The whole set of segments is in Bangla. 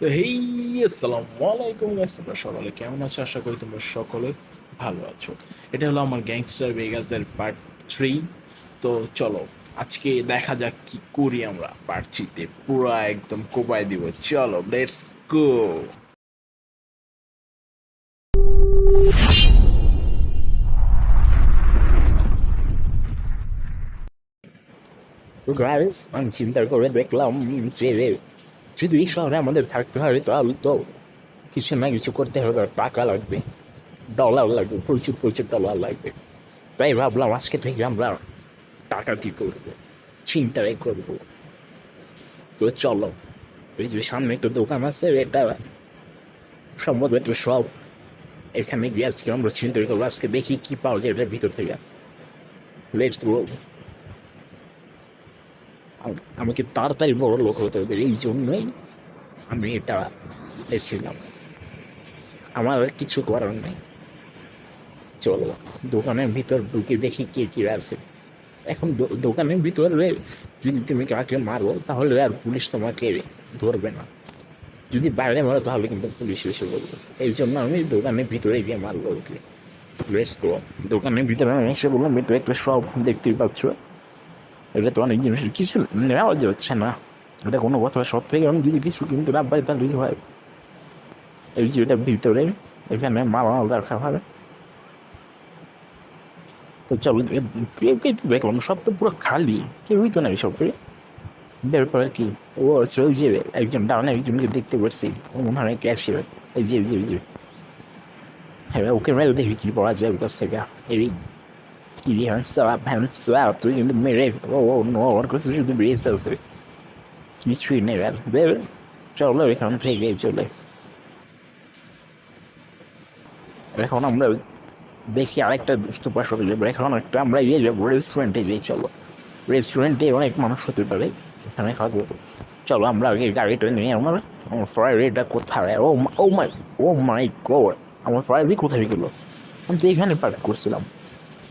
তো হেই, আসসালামু আলাইকুম গাইস তোমরা সকলে কেমন আছো? আশা করি তোমরা সকলে ভালো আছো। এটা হলো আমার গ্যাংস্টার ভেগাসের পার্ট থ্রি তো চলো, আজকে দেখা যাক কি করি আমরা। পার্ট থ্রিতে পুরো একদম কোপায় দিব। চলো লেটস গো তো গাইস আমি চিন্তা করে দেখলাম যে যদি এই শহরে আমাদের থাকতে হয় তাহলে তো কিছু না কিছু করতে হবে টাকা লাগবে। ডলার লাগবে, প্রচুর প্রচুর ডলার লাগবে। তাই ভাবলাম আজকে থেকে আমরা টাকা কী করব? চিন্তাই করব। তো চলো, এই যে সামনে একটা দোকান আছে, এটা সম্ভবত একটা সব এখানে গিয়ে আজকে আমরা চিন্তা করব, আজকে দেখি কী পাওয়া যায় এটার ভিতর থেকে। লেটস গো আমাকে তাড়াতাড়ি বড় লোক হতে হবে, এই জন্যই আমি এটা এসেছিলাম। আমার আর কিছু করার নেই। চলো, দোকানের ভিতর ঢুকে দেখি কে কী আছে। এখন দোকানের ভিতরে যদি তুমি কাকে মারো, তাহলে আর পুলিশ তোমাকে ধরবে না। যদি বাইরে মারো, তাহলে কিন্তু পুলিশ এসে বলবে। এই জন্য আমি দোকানের ভিতরে গিয়ে মারবো ওকে। লেটস গো দোকানের ভিতরে আমি এসে বললাম, এটা একটা সব দেখতেই পাচ্ছ? এটা তো অনেক জিনিসের কিছু নেওয়া যাচ্ছে না এটা কোনো কথা সব থেকে আমি যদি কিছু কিনতে না পারি তাহলে হয় এই যে এটা ভিতরে এখানে মাল রাখা হবে তো চলো দেখলাম সব তো পুরো খালি কেউই তো নাই সব বের পরে কি ও আচ্ছা ওই যে একজন ডাউনে একজনকে দেখতে পাচ্ছি ও মনে হয় ক্যাশিয়ার এই যে এই যে হ্যাঁ ওকে মেরে দেখি কি পাওয়া যায় ওর কাছ থেকে এই কি হ্যান্ডসাপ হ্যান্ডসাপ তুই কিন্তু মেরে ও ও নো ওর কাছে শুধু বেরিয়ে আছে কিছুই নেই আর দেবে চলো এখান থেকে চলে এখন আমরা দেখি আরেকটা দুষ্ট পাশ হয়ে যাব এখন একটা আমরা ইয়ে যাব রেস্টুরেন্টে যাই চলো রেস্টুরেন্টে অনেক মানুষ হতে পারে এখানে খাওয়া হতো চলো আমরা আগে গাড়িটা নিয়ে আমার আমার ফ্রাইডেটা কোথায় ও ও মাই ও মাই গড আমার ফ্রাইডে কোথায় গেল আমি তো এখানে পার্ক করছিলাম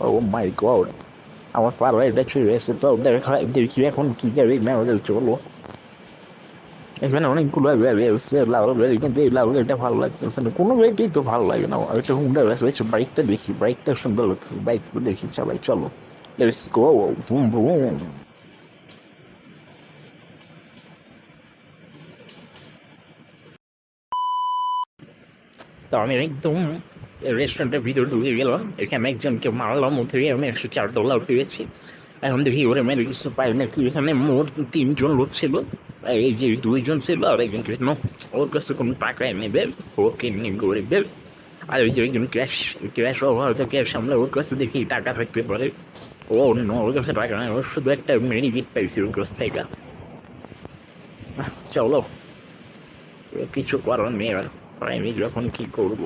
ও মাই গড আমার ফ্রাইডেটা চলে এসে তো দেখা দেখি এখন কি গাড়ি নেওয়া চলো এখানে অনেকগুলো গাড়ি আছে লাল গাড়ি কিন্তু এই লাল গাড়িটা ভালো লাগতেছে না কোনো গাড়িটাই তো ভালো লাগে না একটা হুন্ডা আছে বাইকটা দেখি বাইকটা সুন্দর লাগতেছে বাইক দেখি চালাই চলো লেটস গো বুম বুম তো আমি একদম রেস্টুরেন্টের ভিতরে ঢুকে গেলাম। এখানে একজনকে মারলাম থেকে আমি একশো চার ডলার পেয়েছি। এখন দেখি ওরে মেরে কিছু পাই না এখানে মোট তিনজন লোক ছিল এই যে দুইজন ছিল, আর একজন কৃষ্ণ ওর কাছে কোনো টাকাই নেবে ওকে নিয়ে গরিবের আর ওই যে একজন ক্যাশ ক্যাশ হয়তো ক্যাশ আমরা ওর কাছে দেখি টাকা থাকতে পারে। ও ন ওর কাছে টাকা নেই ওর শুধু একটা মেরি গিট পাইছি ওর কাছ থেকে। চলো, কিছু করার নেই আর, আমি যখন কি করব?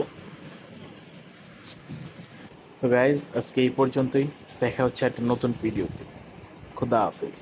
তো গাইজ আজকে এই পর্যন্তই। দেখা হচ্ছে একটা নতুন ভিডিওতে খুদা হাফেজ।